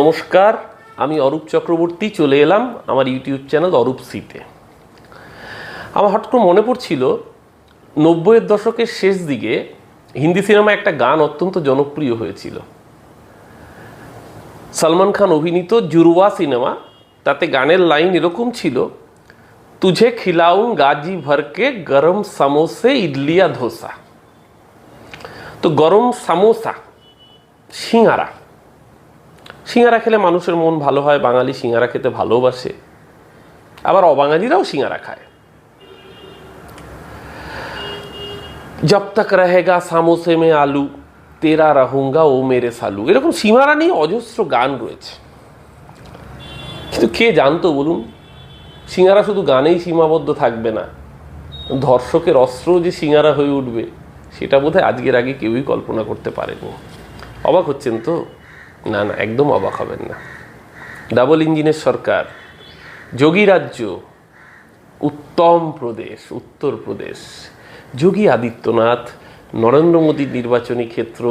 নমস্কার, আমি অরূপ চক্রবর্তী, চলে এলাম আমার ইউটিউব চ্যানেল অরূপ সিতে আমার হঠাৎ করে মনে পড়ছিল, নব্বইয়ের দশকের শেষ দিকে হিন্দি সিনেমায় একটা গান অত্যন্ত জনপ্রিয় হয়েছিল। সলমান খান অভিনীত জুরওয়া সিনেমা, তাতে গানের লাইন এরকম ছিল, তুঝে খিলাউন গাজি ভরকে গরম সামোসে ইডলিয়া ধোসা। তো গরম সামোসা, সিঙ্গারা সিঙ্গারা খেলে মানুষের মন ভালো হয়, বাঙালি সিঙ্গারা খেতে ভালোবাসে। আবার অবাঙালিরাও সিঙ্গারা খায়। জব তক রহেগা সামোসে মে আলু, তেরা রাহুঙ্গা ও মেরে সালু। এরকম সীমারা নিয়ে অজস্র গান রয়েছে। কিন্তু কে জানতো বলুন? সিঙ্গারা শুধু গানেই সীমাবদ্ধ থাকবে না। ধর্ষকের অস্ত্র যে সিঙ্গারা হয়ে উঠবে, সেটা বোধহয় আজকের আগে কেউই কল্পনা করতে পারেনি। অবাক হচ্ছেন তো? না না, একদম অবাক হবেন না। ডাবল ইঞ্জিনের সরকার, যোগী রাজ্য, উত্তম প্রদেশ উত্তরপ্রদেশ যোগী আদিত্যনাথ, নরেন্দ্র মোদীর নির্বাচনী ক্ষেত্র,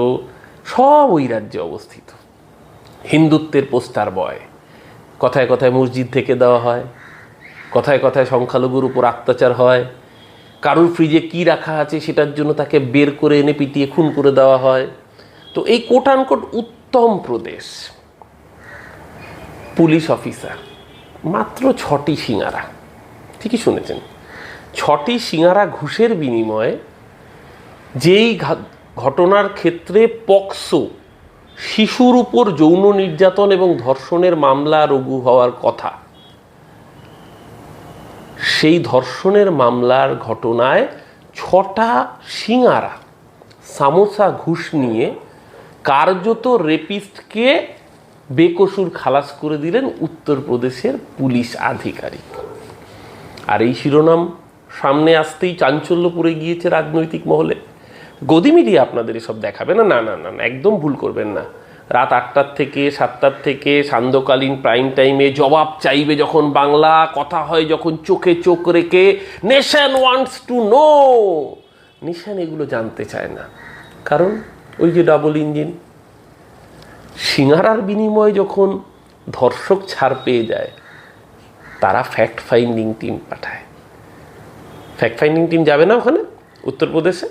সব ওই রাজ্যে অবস্থিত। হিন্দুত্বের পোস্টার বয়, কথায় কথায় মসজিদ থেকে দেওয়া হয়, কথায় কথায় সংখ্যালঘুর উপর অত্যাচার হয়, কারুর ফ্রিজে কি রাখা আছে সেটার জন্য তাকে বের করে এনে পিটিয়ে খুন করে দেওয়া হয়। তো এই কোট উত্তম প্রদেশ। Police officer. মাত্র ছটি সিঙারা ঠিকই শুনেছেন। ছটি সিঙারা ঘুষের বিনিময়ে যেই ঘটনার ক্ষেত্রে পক্সো শিশুর উপর যৌন নির্যাতন এবং ধর্ষণের মামলা রঘু হওয়ার কথা, সেই ধর্ষণের মামলার ঘটনায় ছটা সিঙারা সামোসা ঘুষ নিয়ে কার্যত রেপিস্টকে বেকসুর খালাস করে দিলেন উত্তরপ্রদেশের পুলিশ আধিকারিক। আর এই শিরোনাম সামনে আসতেই চাঞ্চল্য পড়ে গিয়েছে রাজনৈতিক মহলে। গদি মিডিয়া আপনাদের এসব দেখাবে না? না না না একদম ভুল করবেন না। রাত আটটার থেকে, সাতটার থেকে, সান্ধ্যকালীন প্রাইম টাইমে জবাব চাইবে যখন বাংলা, কথা হয় যখন চোখে চোখ রেখে, nation wants to know. Nation এগুলো জানতে চায় না। কারণ ওই যে ডাবল ইঞ্জিন সিঙ্গারার বিনিময়ে যখন ধর্ষক ছাড় পেয়ে যায়, তারা ফ্যাক্ট ফাইন্ডিং টিম পাঠায়। ফ্যাক্ট ফাইন্ডিং টিম যাবে না ওখানে? উত্তরপ্রদেশে?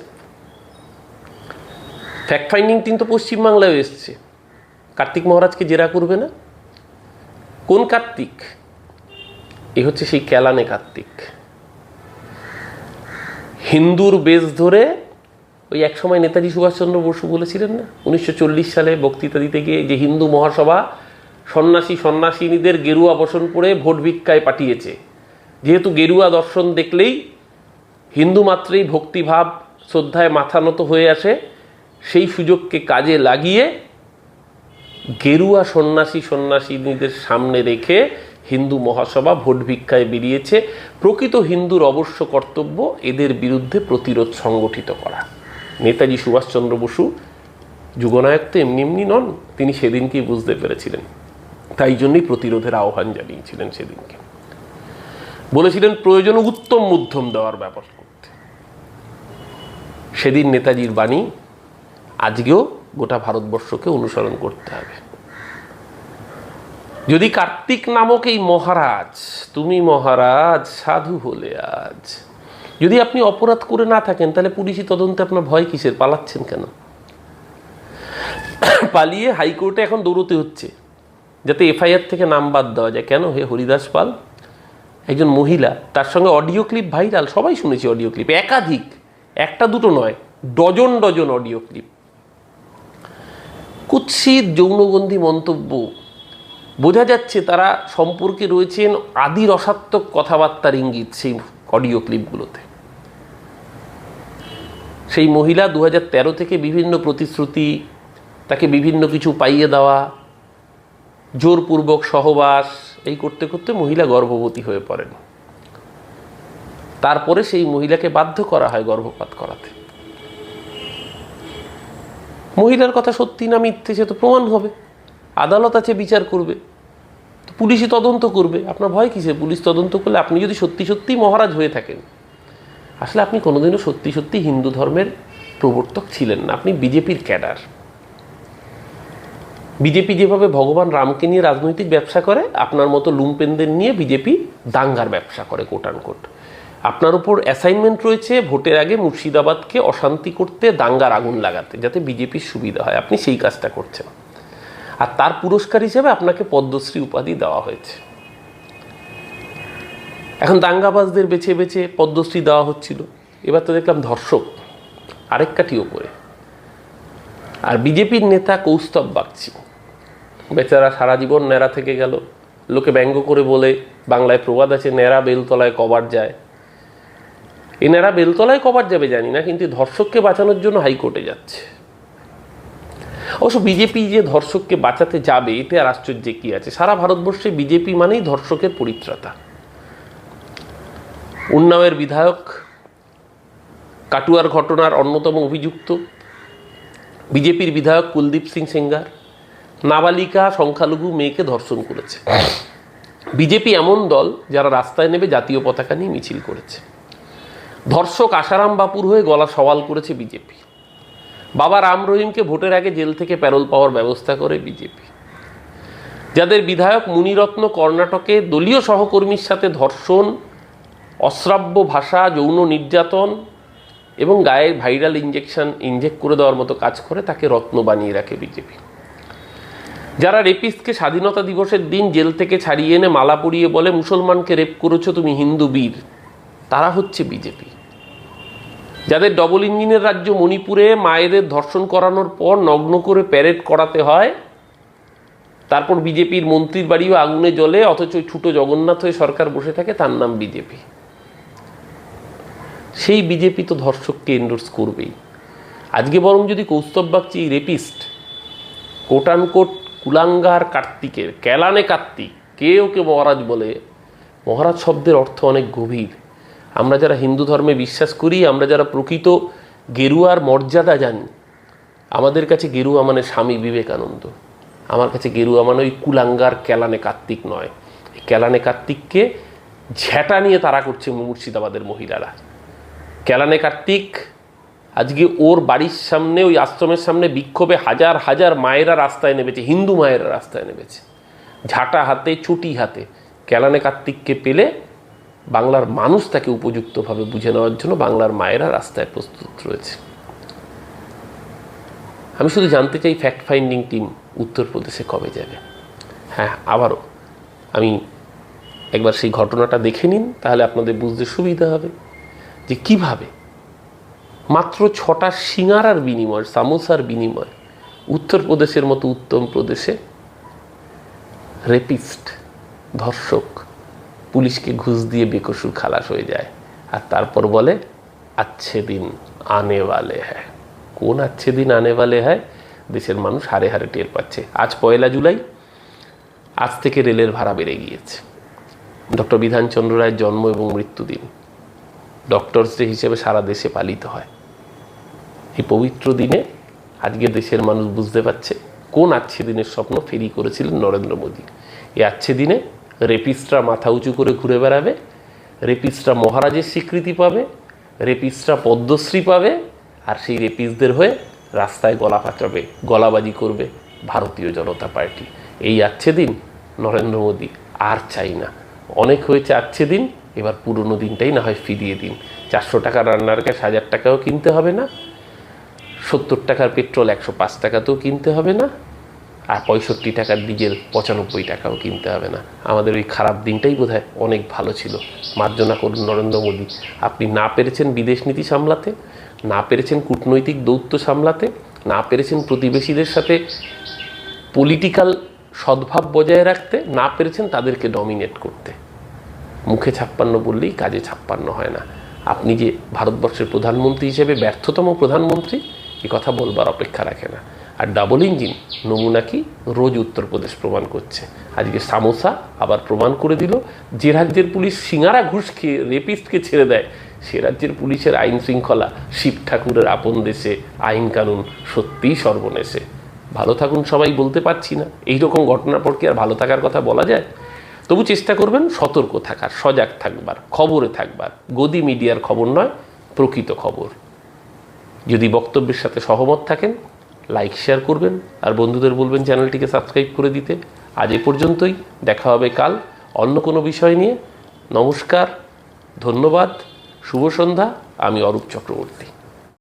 ফ্যাক্ট ফাইন্ডিং টিম তো পশ্চিমবাংলায় এসছে। কার্তিক মহারাজকে জেরা করবে না? কোন কার্তিক? এ হচ্ছে সেই ক্যালানে কার্তিক। হিন্দুর বেশ ধরে ওই এক সময় নেতাজি সুভাষচন্দ্র বসু বলেছিলেন না? উনিশশো চল্লিশ সালে বক্তৃতা দিতে গিয়ে যে হিন্দু মহাসভা সন্ন্যাসী সন্ন্যাসিনীদের গেরুয়া বসন পরে ভোট ভিক্ষায় পাঠিয়েছে। যেহেতু গেরুয়া দর্শন দেখলেই হিন্দু মাত্রেই ভক্তিভাব শ্রদ্ধায় মাথা নত হয়ে আসে, সেই সুযোগকে কাজে লাগিয়ে গেরুয়া সন্ন্যাসী সন্ন্যাসিনীদের সামনে রেখে হিন্দু মহাসভা ভোট ভিক্ষায় বেরিয়েছে। প্রকৃত হিন্দুর অবশ্য কর্তব্য এদের বিরুদ্ধে প্রতিরোধ সংগঠিত করা। নেতাজি সুভাষচন্দ্র বসু যুগনায়ক তো এমনি এমনি নন, তিনি সেদিনকেই বুঝতে পেরেছিলেন। তাই জন্যই প্রতিরোধের আহ্বান জানিয়েছিলেন সেদিনকে। বলেছিলেন, প্রয়োজনে উত্তম মধ্যম দেওয়ার ব্যাপার করতে। সেদিন নেতাজির বাণী, আজকেও গোটা ভারতবর্ষকে অনুসরণ করতে হবে। যদি কার্তিক নামক এই মহারাজ, তুমি মহারাজ, সাধু হলে আজ। যদি আপনি অপরাধ করে না থাকেন, তাহলে পুলিশি তদন্তে আপনার ভয় কিসের? পালাচ্ছেন কেন? পালিয়ে হাইকোর্টে এখন দৌড়তে হচ্ছে, যাতে এফআইআর থেকে নাম বাদ দেওয়া যায়। কেন? হে হরিদাস পাল, একজন মহিলা, তার সঙ্গে অডিও ক্লিপ ভাইরাল, সবাই শুনেছি অডিও ক্লিপ, একাধিক। একটা দুটো নয়, ডজন ডজন অডিও ক্লিপ। কুৎসিত যৌনগন্ধি মন্তব্য। বোঝা যাচ্ছে তারা সম্পর্কে রয়েছেন আদি রসাত্মক কথাবার্তার ইঙ্গিত সেই অডিও ক্লিপগুলোতে। সেই মহিলা দু থেকে বিভিন্ন প্রতিশ্রুতি, তাকে বিভিন্ন কিছু পাইয়ে দেওয়া, জোরপূর্বক সহবাস, এই করতে করতে মহিলা গর্ভবতী হয়ে পড়েন। তারপরে সেই মহিলাকে বাধ্য করা হয় গর্ভপাত করাতে। মহিলার কথা সত্যি না মিথ্যে সে তো প্রমাণ হবে। আদালত আছে, বিচার করবে। পুলিশই তদন্ত করবে। আপনার ভয় কিসে পুলিশ তদন্ত করলে আপনি যদি সত্যি সত্যিই মহারাজ হয়ে থাকেন আসলে আপনি কোনোদিনও সত্যি সত্যি হিন্দু ধর্মের প্রবর্তক ছিলেন না। আপনি বিজেপির ক্যাডার। বিজেপি যেভাবে ভগবান রামকে নিয়ে রাজনৈতিক ব্যবসা করে, আপনার মতো লুম্পেনদের নিয়ে বিজেপি দাঙ্গার ব্যবসা করে কোটান কোট আপনার উপর অ্যাসাইনমেন্ট রয়েছে ভোটের আগে মুর্শিদাবাদকে অশান্তি করতে দাঙ্গার আগুন লাগাতে, যাতে বিজেপির সুবিধা হয়। আপনি সেই কাজটা করছেন। আর তার পুরস্কার হিসেবে আপনাকে পদ্মশ্রী উপাধি দেওয়া হয়েছে। এখন দাঙ্গাবাজদের বেছে বেছে পদ্মশ্রী দেওয়া হচ্ছিল। এবার তো দেখলাম ধর্ষক আরেক কাঠি ওপরে। আর বিজেপির নেতা কৌস্তব বাগচি। বেচারা সারা জীবন ন্যাড়া থেকে গেল। লোকে ব্যঙ্গ করে বলে, বাংলায় প্রবাদ আছে, ন্যাড়া বেলতলায় কবার যায়। এই ন্যাড়া বেলতলায় কবার যাবে জানি না, কিন্তু ধর্ষককে বাঁচানোর জন্য হাইকোর্টে যাচ্ছে। অবশ্য বিজেপি যে ধর্ষককে বাঁচাতে যাবে, এতে আর আশ্চর্য কি আছে? সারা ভারতবর্ষে বিজেপি মানেই ধর্ষকের পরিত্রাতা। উন্নাওয়ের বিধায়ক, কাটুয়ার ঘটনার অন্যতম অভিযুক্ত, বিজেপির বিধায়ক কুলদীপ সিং সেঙ্গার, নাবালিকা সংখ্যালঘু মেয়েকে ধর্ষণ করেছে। বিজেপি এমন দল যারা রাস্তায় নেবে জাতীয় পতাকা নিয়ে মিছিল করেছে। ধর্ষক আশারাম বাপুর হয়ে গলা সওয়াল করেছে বিজেপি। বাবা রাম রহিমকে ভোটের আগে জেল থেকে প্যারোল পাওয়ার ব্যবস্থা করে বিজেপি। যাদের বিধায়ক মুনিরত্ন কর্ণাটকে দলীয় সহকর্মীর সাথে ধর্ষণ অশ্রাব্য ভাষা, যৌন নির্যাতন এবং গায়ে ভাইরাল ইঞ্জেকশন ইনজেক্ট করে দেওয়ার মতো কাজ করে তাকে রত্ন বানিয়ে রাখে বিজেপি যারা রেপিস্টকে স্বাধীনতা দিবসের দিন জেল থেকে ছাড়িয়ে এনে মালা পরিয়ে বলে, মুসলমানকে রেপ করেছ তুমি হিন্দু বীর, তারা হচ্ছে বিজেপি যাদের ডবল ইঞ্জিনের রাজ্য মণিপুরে মায়েদের ধর্ষণ করানোর পর নগ্ন করে প্যারেড করাতে হয়, তারপর বিজেপির মন্ত্রীর বাড়িও আগুনে জ্বলে, অথচ ছুটো জগন্নাথ হয়ে সরকার বসে থাকে, তার নাম বিজেপি সেই বিজেপি তো ধর্ষককে এন্ডোর্স করবেই। আজকে বরং যদি কৌস্তব বাগচি রেপিস্ট কোটানকোট কুলাঙ্গার কার্তিকের ক্যালানে কার্তিক কে ওকে মহারাজ বলে, মহারাজ শব্দের অর্থ অনেক গভীর। আমরা যারা হিন্দু ধর্মে বিশ্বাস করি, আমরা যারা প্রকৃত গেরুয়ার মর্যাদা জানি, আমাদের কাছে গেরুয়া মানে স্বামী বিবেকানন্দ। আমার কাছে গেরুয়া মানে ওই কুলাঙ্গার ক্যালানে কার্তিক নয়। এই ক্যালানে কার্তিককে ঝ্যাটা নিয়ে তারা করছে মুর্শিদাবাদের মহিলারা। ক্যালানে কার্তিক, আজকে ওর বাড়ির সামনে, ওই আশ্রমের সামনে বিক্ষোভে হাজার হাজার মায়েরা রাস্তায় নেমেছে, হিন্দু মায়েরা রাস্তায় নেমেছে। ঝাঁটা হাতে ছুটি হাতে ক্যালানে কার্তিককে পেলে বাংলার মানুষ তাকে উপযুক্তভাবে বুঝে নেওয়ার জন্য বাংলার মায়েরা রাস্তায় প্রস্তুত রয়েছে। আমি শুধু জানতে চাই ফ্যাক্ট ফাইন্ডিং টিম উত্তরপ্রদেশে কবে যাবে? হ্যাঁ আবারও আমি একবার সেই ঘটনাটা দেখে নিন, তাহলে আপনাদের বুঝতে সুবিধা হবে। যে কীভাবে? মাত্র ছটা সিঙারার বিনিময়, সামোসার বিনিময়, উত্তরপ্রদেশের মতো উত্তম প্রদেশে রেপিস্ট, ধর্ষক, পুলিশকে ঘুষ দিয়ে বেকসুর খালাস হয়ে যায়। আর তারপর বলে, আচ্ছে দিন আনে বালে হ্যাঁ কোন আচ্ছে দিন আনে বালে হ্যাঁ দেশের মানুষ হারে হারে টের পাচ্ছে। আজ পয়লা জুলাই, আজ থেকে রেলের ভাড়া বেড়ে গিয়েছে। ডক্টর বিধানচন্দ্র রায়ের জন্ম এবং মৃত্যুদিন। ডক্টরস ডে হিসেবে সারা দেশে পালিত হয়। এই পবিত্র দিনে আজকে দেশের মানুষ বুঝতে পারছে কোন আচ্ছে দিনের স্বপ্ন ফেরি করেছিলেন নরেন্দ্র মোদী। এই আচ্ছে দিনে রেপিস্টরা মাথা উঁচু করে ঘুরে বেড়াবে, রেপিস্টরা মহারাজের স্বীকৃতি পাবে, রেপিস্টরা পদ্মশ্রী পাবে আর সেই রেপিসদের হয়ে রাস্তায় গলা ফাটাবে, গলাবাজি করবে ভারতীয় জনতা পার্টি। এই আচ্ছে দিন নরেন্দ্র মোদী আর চাই না। অনেক হয়েছে আচ্ছে দিন এবার পুরনো দিনটাই না হয় ফিরিয়ে দিন। চারশো টাকা রান্নার গ্যাস, হাজার টাকাও কিনতে হবে না। সত্তর টাকার পেট্রোল, একশো পাঁচ টাকাতেও কিনতে হবে না। আর পঁয়ষট্টি টাকার ডিজেল, পঁচানব্বই টাকাও কিনতে হবে না। আমাদের ওই খারাপ দিনটাই বোধ অনেক ভালো ছিল। মার্জনা করুন নরেন্দ্র মোদী। আপনি না পেরেছেন বিদেশ নীতি সামলাতে, না পেরেছেন কূটনৈতিক দৌত্য সামলাতে, না পেরেছেন প্রতিবেশীদের সাথে পলিটিক্যাল সদ্ভাব বজায় রাখতে, না পেরেছেন তাদেরকে ডমিনেট করতে। মুখে ছাপ্পান্ন বললেই কাজে ছাপ্পান্ন হয় না। আপনি যে ভারতবর্ষের প্রধানমন্ত্রী হিসেবে ব্যর্থতম প্রধানমন্ত্রী, এ কথা বলবার অপেক্ষা রাখে না। আর ডাবল ইঞ্জিন নমুনা কি? রোজ উত্তরপ্রদেশ প্রমাণ করছে। আজকে সামোসা আবার প্রমাণ করে দিল, যে রাজ্যের পুলিশ সিঙ্গারা ঘুষ খেয়ে রেপিস্টকে ছেড়ে দেয়, সে রাজ্যের পুলিশের আইন শৃঙ্খলা শিব ঠাকুরের আপন দেশে, আইন কানুন সত্যিই সর্বনেশে। ভালো থাকুন সবাই, বলতে পারছি না। এইরকম ঘটনার পর কি আর ভালো থাকার কথা বলা যায়? তবু চেষ্টা করবেন সতর্ক থাকার, সজাগ থাকবার, খবরে থাকবার। গদি মিডিয়ার খবর নয়, প্রকৃত খবর। যদি বক্তব্যের সাথে সহমত থাকেন, লাইক, শেয়ার করবেন আর বন্ধুদের বলবেন চ্যানেলটিকে সাবস্ক্রাইব করে দিতে। আজ এ পর্যন্তই, দেখা হবে কাল অন্য কোনো বিষয় নিয়ে। নমস্কার, ধন্যবাদ, শুভ সন্ধ্যা, আমি অরূপ চক্রবর্তী।